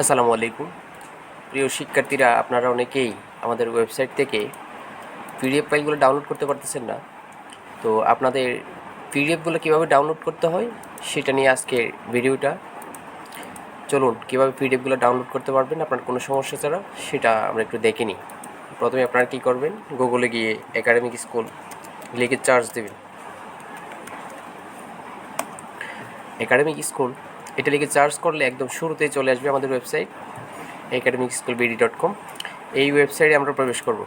আসসালামু আলাইকুম। প্রিয় শিক্ষার্থীরা, আপনারা অনেকেই আমাদের ওয়েবসাইট থেকে পিডিএফ ফাইলগুলো ডাউনলোড করতে পারতেছেন না। তো আপনাদের পিডিএফগুলো কীভাবে ডাউনলোড করতে হয়, সেটা নিয়ে আজকের ভিডিওটা। চলুন, কীভাবে পিডিএফগুলো ডাউনলোড করতে পারবেন, আপনার কোনো সমস্যা ছাড়া, সেটা আমরা একটু দেখে নিই। প্রথমে আপনারা কী করবেন গুগলে গিয়ে একাডেমিক স্কুল লিখে চার্জ দেবেন। একাডেমিক স্কুল এটা লিখে চার্জ করলে একদম শুরুতেই চলে আসবে আমাদের website academic school BD dot com এই ওয়েবসাইটে আমরা প্রবেশ করব।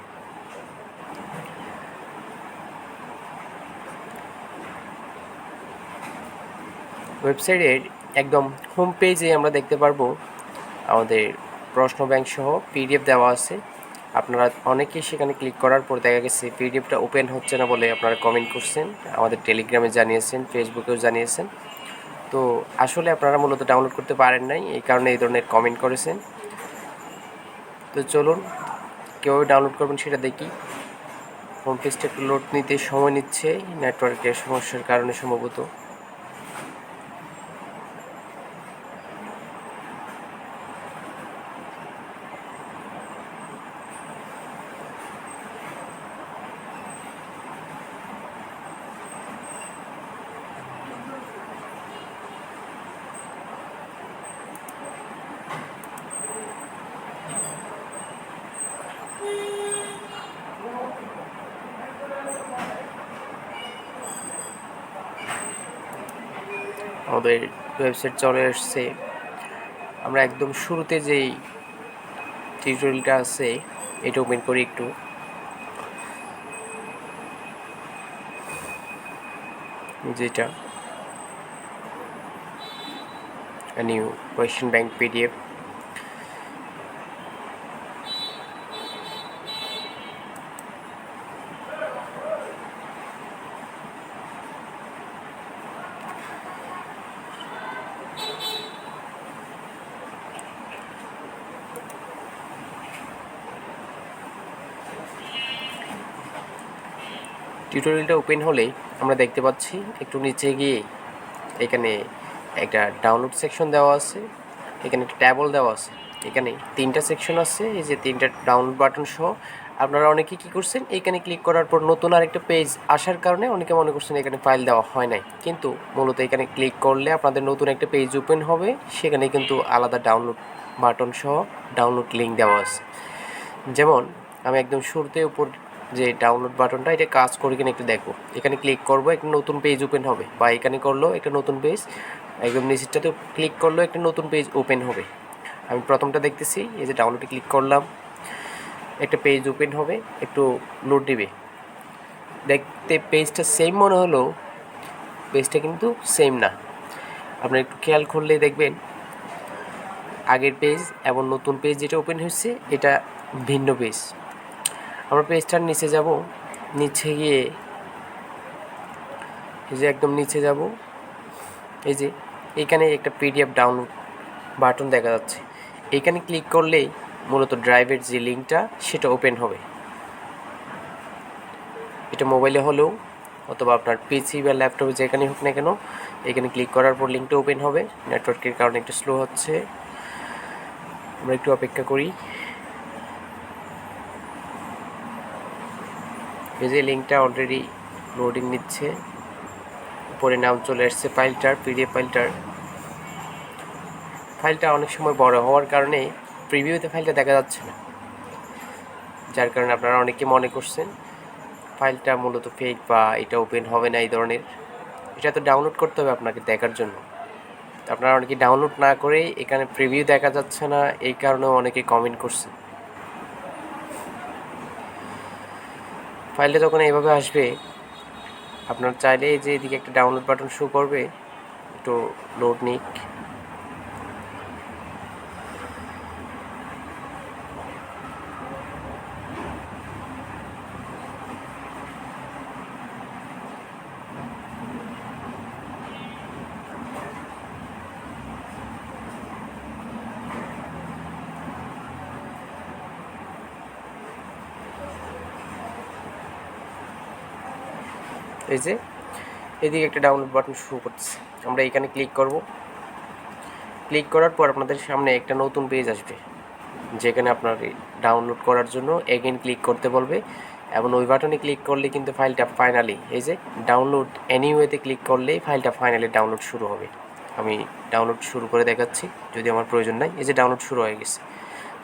ওয়েবসাইটের একদম হোম পেজে আমরা দেখতে পারব আমাদের প্রশ্ন ব্যাংক সহ পিডিএফ দেওয়া আছে। আপনারা অনেকেই সেখানে ক্লিক করার পর দেখা গেছে পিডিএফটা ওপেন হচ্ছে না বলে আপনারা কমেন্ট করছেন। আমাদের টেলিগ্রামে জানিয়েছেন ফেসবুকেও জানিয়েছেন। তো আসলে আপনারা মূলত ডাউনলোড করতে পারেন নাই, এই কারণে এই ধরনের কমেন্ট করেছেন। তো চলুন, কীভাবে ডাউনলোড করবেন সেটা দেখি। হোম পেজটা একটু লোড নিতে সময় নিচ্ছে নেটওয়ার্কের সমস্যার কারণে সম্ভবত। আমাদের ওয়েবসাইট চলে এসছে আমরা একদম শুরুতে যেই টিউটোরিয়ালটা আছে, এটা ওপেন করি একটু। যেটা নিউ কোয়েশ্চেন ব্যাংক পিডিএফ টিউটোরিয়ালটা ওপেন হলেই আমরা দেখতে পাচ্ছি একটু নিচে গিয়ে এখানে একটা ডাউনলোড সেকশন দেওয়া আছে, এখানে একটা ট্যাবল দেওয়া আছে, এখানে তিনটা সেকশন আছে, এই যে তিনটা ডাউনলোড বাটন সহ আপনারা অনেকে কী করছেন, এখানে ক্লিক করার পর নতুন আরেকটা পেজ আসার কারণে অনেকে মনে করছেন এখানে ফাইল দেওয়া হয় নাই। কিন্তু মূলত এখানে ক্লিক করলে আপনাদের নতুন একটা পেজ ওপেন হবে, সেখানে কিন্তু আলাদা ডাউনলোড বাটন সহ ডাউনলোড লিঙ্ক দেওয়া আছে। যেমন, আমি একদম শুরুতে উপর যে ডাউনলোড বাটনটা এটা কাজ করে কিনা একটু দেখো। এখানে ক্লিক করব, একটা নতুন পেজ ওপেন হবে। বা এখানে করলেও একটা নতুন পেজ একদম নিচেরটাতে ক্লিক করলেও একটা নতুন পেজ ওপেন হবে। আমি প্রথমটা দেখতেছি, এই যে ডাউনলোডে ক্লিক করলাম। একটা পেজ ওপেন হবে, একটু লোড দিবে। দেখতে পেজটা সেম মনে হলো পেজটা কিন্তু সেম না। আপনার একটু খেয়াল করলেই দেখবেন, আগের পেজ এবং নতুন পেজ যেটা ওপেন হয়েছে, এটা ভিন্ন পেজ আমরা পেজটার নিচে যাব। নিচে গিয়ে এই যে একদম নিচে যাব। এই যে এখানে একটা পিডিএফ ডাউনলোড বাটন দেখা যাচ্ছে। এখানে ক্লিক করলেই মূলত ড্রাইভের যে লিঙ্কটা, সেটা ওপেন হবে। এটা মোবাইলে হলেও অথবা আপনার পিসি বা ল্যাপটপে যেখানে হোক না কেন, এখানে ক্লিক করার পর লিঙ্কটা ওপেন হবে। নেটওয়ার্কের কারণে একটু স্লো হচ্ছে। আমরা একটু অপেক্ষা করি। এই যে লিঙ্কটা অলরেডি লোডিং নিচ্ছে, উপরে নাম চলে আসছে ফাইলটার পিডিএফ ফাইলটার ফাইলটা অনেক সময় বড় হওয়ার কারণে প্রিভিউতে ফাইলটা দেখা যাচ্ছে না। যার কারণে আপনারা অনেকে মনে করছেন ফাইলটা মূলত ফেক বা এটা ওপেন হবে না এই ধরনের। এটা তো ডাউনলোড করতে হবে আপনাকে দেখার জন্য। আপনারা অনেকে ডাউনলোড না করে এখানে প্রিভিউ দেখা যাচ্ছে না, এই কারণেও অনেকে কমেন্ট করছে ফাইলটা যখন এইভাবে আসবে, আপনার চাইলে যে এদিকে একটা ডাউনলোড বাটন শো করবে, একটু লোড নিক। এই যে, এদিকে একটা ডাউনলোড বাটন শুরু করতেছে। আমরা এখানে ক্লিক করব। ক্লিক করার পর আপনাদের সামনে একটা নতুন পেজ আসবে, যেখানে আপনার ডাউনলোড করার জন্য এগেন ক্লিক করতে বলবে এবং ওই বাটনে ক্লিক করলে কিন্তু ফাইলটা ফাইনালি এই যে ডাউনলোড এনিওয়েতে ক্লিক করলেই ফাইলটা ফাইনালি ডাউনলোড শুরু হবে। আমি ডাউনলোড শুরু করে দেখাচ্ছি, যদি আমার প্রয়োজন নাই। এই যে ডাউনলোড শুরু হয়ে গেছে।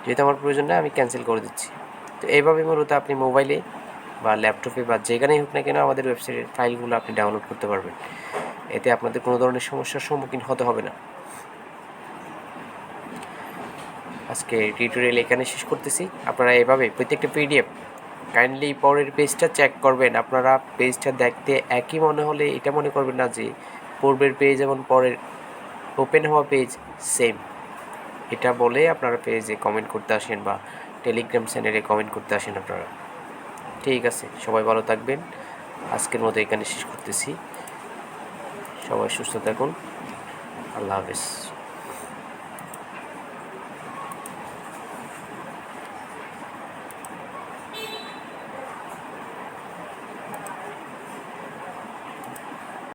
যেহেতু আমার প্রয়োজন নাই, আমি ক্যান্সেল করে দিচ্ছি। তো এইভাবে মূলত আপনি মোবাইলে বা ল্যাপটপে বা যেখানেই হোক না কেন আমাদের ওয়েবসাইটের ফাইলগুলো আপনি ডাউনলোড করতে পারবেন। এতে আপনাদের কোনো ধরনের সমস্যার সম্মুখীন হতে হবে না। আজকে টিউটোরিয়াল এখানে শেষ করতেছি। আপনারা এভাবে প্রত্যেকটা পিডিএফ কাইন্ডলি পরের পেজটা চেক করবেন। আপনারা পেজটা দেখতে একই মনে হলে এটা মনে করবেন না যে পূর্বের পেজ এবং পরের ওপেন হওয়া পেজ সেম এটা বলে আপনারা পেজে কমেন্ট করতে আসেন বা টেলিগ্রাম চ্যানেলে কমেন্ট করতে আসেন আপনারা। ঠিক আছে, সবাই ভালো থাকবেন। আজকের মতো এখানে শেষ করতেছি। সবাই সুস্থ থাকুন। আল্লাহ হাফেজ।